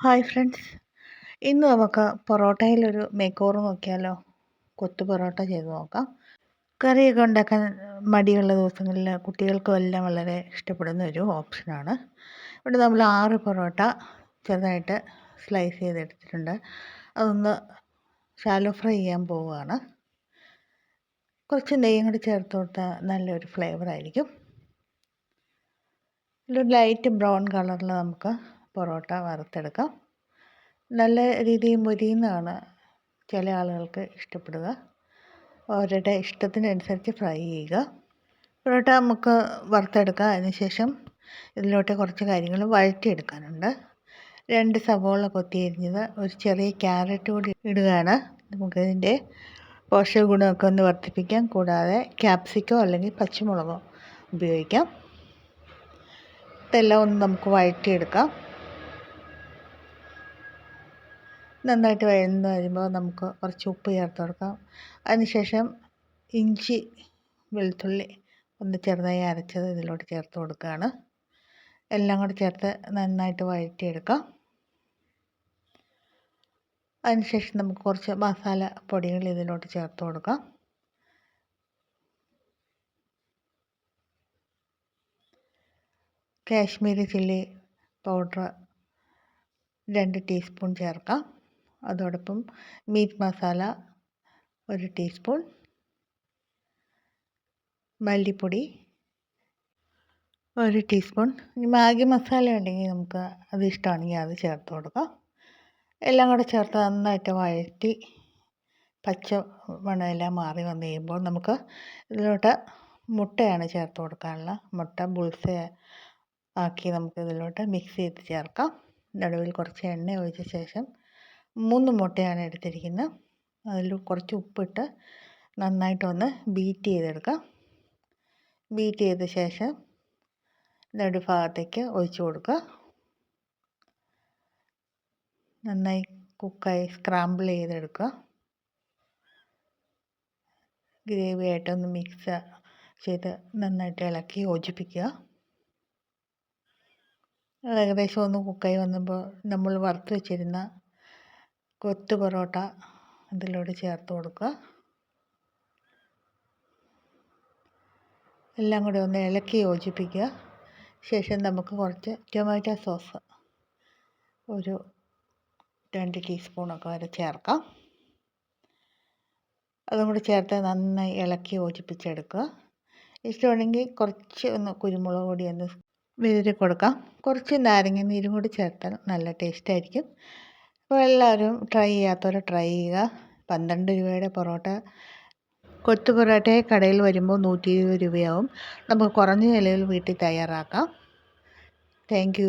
Hi friends ഇന്ന് നമുക്ക് പൊറോട്ടയിലൊരു മേക്കോറ് നോക്കിയാലോ? കൊത്തു പൊറോട്ട ചെയ്ത് നോക്കാം. കറിയൊക്കെ ഉണ്ടാക്കാൻ മടിയുള്ള ദിവസങ്ങളിൽ കുട്ടികൾക്കും എല്ലാം വളരെ ഇഷ്ടപ്പെടുന്ന ഒരു ഓപ്ഷനാണ് ഇവിടെ നമ്മൾ ആറ് പൊറോട്ട ചെറുതായിട്ട് സ്ലൈസ് ചെയ്തെടുത്തിട്ടുണ്ട്. അതൊന്ന് ഷാലോ ഫ്രൈ ചെയ്യാൻ പോവുകയാണ്. കുറച്ച് നെയ്യും കൂടി ചേർത്ത് കൊടുത്താൽ നല്ലൊരു ഫ്ലേവറായിരിക്കും ഒരു ലൈറ്റ് ബ്രൗൺ കളറിൽ നമുക്ക് പൊറോട്ട വറുത്തെടുക്കാം. നല്ല രീതിയിൽ മൊരിയുന്നതാണ് ചില ആളുകൾക്ക് ഇഷ്ടപ്പെടുക. അവരുടെ ഇഷ്ടത്തിനനുസരിച്ച് ഫ്രൈ ചെയ്യുക. പൊറോട്ട നമുക്ക് വറുത്തെടുക്കാം. അതിനുശേഷം ഇതിലോട്ട് കുറച്ച് കാര്യങ്ങൾ വഴറ്റിയെടുക്കാനുണ്ട്. രണ്ട് സവോള കൊത്തിയരിഞ്ഞത് ഒരു ചെറിയ ക്യാരറ്റ് കൂടി ഇടുകയാണ്. നമുക്കതിന്റെ പോഷക ഗുണമൊക്കെ ഒന്ന് വർദ്ധിപ്പിക്കാം. കൂടാതെ ക്യാപ്സിക്കോ അല്ലെങ്കിൽ പച്ചമുളകോ ഉപയോഗിക്കാം. ഇതെല്ലാം ഒന്ന് നമുക്ക് വഴറ്റിയെടുക്കാം. നന്നായിട്ട് വഴന്ന് വരുമ്പോൾ നമുക്ക് കുറച്ച് ഉപ്പ് ചേർത്ത് കൊടുക്കാം. അതിനുശേഷം ഇഞ്ചി വെളുത്തുള്ളി ഒന്ന് ചെറുതായി അരച്ചത് ഇതിലോട്ട് ചേർത്ത് കൊടുക്കുകയാണ്. എല്ലാം കൂടി ചേർത്ത് നന്നായിട്ട് വഴറ്റിയെടുക്കാം. അതിനുശേഷം നമുക്ക് കുറച്ച് മസാല പൊടികൾ ഇതിലോട്ട് ചേർത്ത് കൊടുക്കാം. കാശ്മീരി ചില്ലി പൗഡർ രണ്ട് ടീസ്പൂൺ ചേർക്കാം. അതോടൊപ്പം മീറ്റ് മസാല ഒരു ടീസ്പൂൺ മല്ലിപ്പൊടി ഒരു ടീസ്പൂൺ. മാഗി മസാല ഉണ്ടെങ്കിൽ നമുക്ക് അത് ഇഷ്ടമാണെങ്കിൽ അത് ചേർത്ത് കൊടുക്കാം. എല്ലാം കൂടെ ചേർത്ത് നന്നായിട്ട് വഴറ്റി പച്ച മണമെല്ലാം മാറി വന്നു കഴിയുമ്പോൾ നമുക്ക് ഇതിലോട്ട് മുട്ടയാണ് ചേർത്ത് കൊടുക്കാനുള്ള. മുട്ട ബുൾസ ആക്കി നമുക്ക് ഇതിലോട്ട് മിക്സ് ചെയ്ത് ചേർക്കാം. നടുവിൽ കുറച്ച് എണ്ണ ഒഴിച്ച ശേഷം മൂന്ന് മുട്ടയാണ് എടുത്തിരിക്കുന്നത് അതിൽ കുറച്ച് ഉപ്പിട്ട് നന്നായിട്ടൊന്ന് ബീറ്റ് ചെയ്തെടുക്കാം. ബീറ്റ് ചെയ്ത ശേഷം നടുഭാഗത്തേക്ക് ഒഴിച്ചു കൊടുക്കുക. നന്നായി കുക്കായി സ്ക്രാമ്പിൾ ചെയ്തെടുക്കുക. ഗ്രേവി ആയിട്ടൊന്ന് മിക്സ് ചെയ്ത് നന്നായിട്ട് ഇളക്കി യോജിപ്പിക്കുക. ഏകദേശം ഒന്ന് കുക്കായി വന്നപ്പോൾ നമ്മൾ വറുത്ത് വെച്ചിരുന്ന കൊത്തു പൊറോട്ട ഇതിലൂടെ ചേർത്ത് കൊടുക്കുക. എല്ലാം കൂടി ഒന്ന് ഇളക്കി യോജിപ്പിക്കുക. ശേഷം നമുക്ക് കുറച്ച് ടൊമാറ്റോ സോസ് ഒരു രണ്ട് ടീസ്പൂണൊക്കെ വരെ ചേർക്കാം. അതും കൂടി ചേർത്ത് നന്നായി ഇളക്കി യോജിപ്പിച്ചെടുക്കുക. ഇഷ്ടമാണെങ്കിൽ കുറച്ച് ഒന്ന് കുരുമുളക് പൊടി ഒന്ന് വിതറി കൊടുക്കാം കുറച്ച് നാരങ്ങ നീരും കൂടി ചേർത്താൽ നല്ല ടേസ്റ്റ് ആയിരിക്കും. അപ്പോൾ എല്ലാവരും ട്രൈ ചെയ്യാത്തവർ ട്രൈ ചെയ്യുക. പന്ത്രണ്ട് രൂപയുടെ പൊറോട്ട. കൊത്തു പൊറോട്ട കടയിൽ വരുമ്പോൾ നൂറ്റി ഇരുപത് രൂപയാവും. നമുക്ക് കുറഞ്ഞ ചിലവിൽ വീട്ടിൽ തയ്യാറാക്കാം. താങ്ക്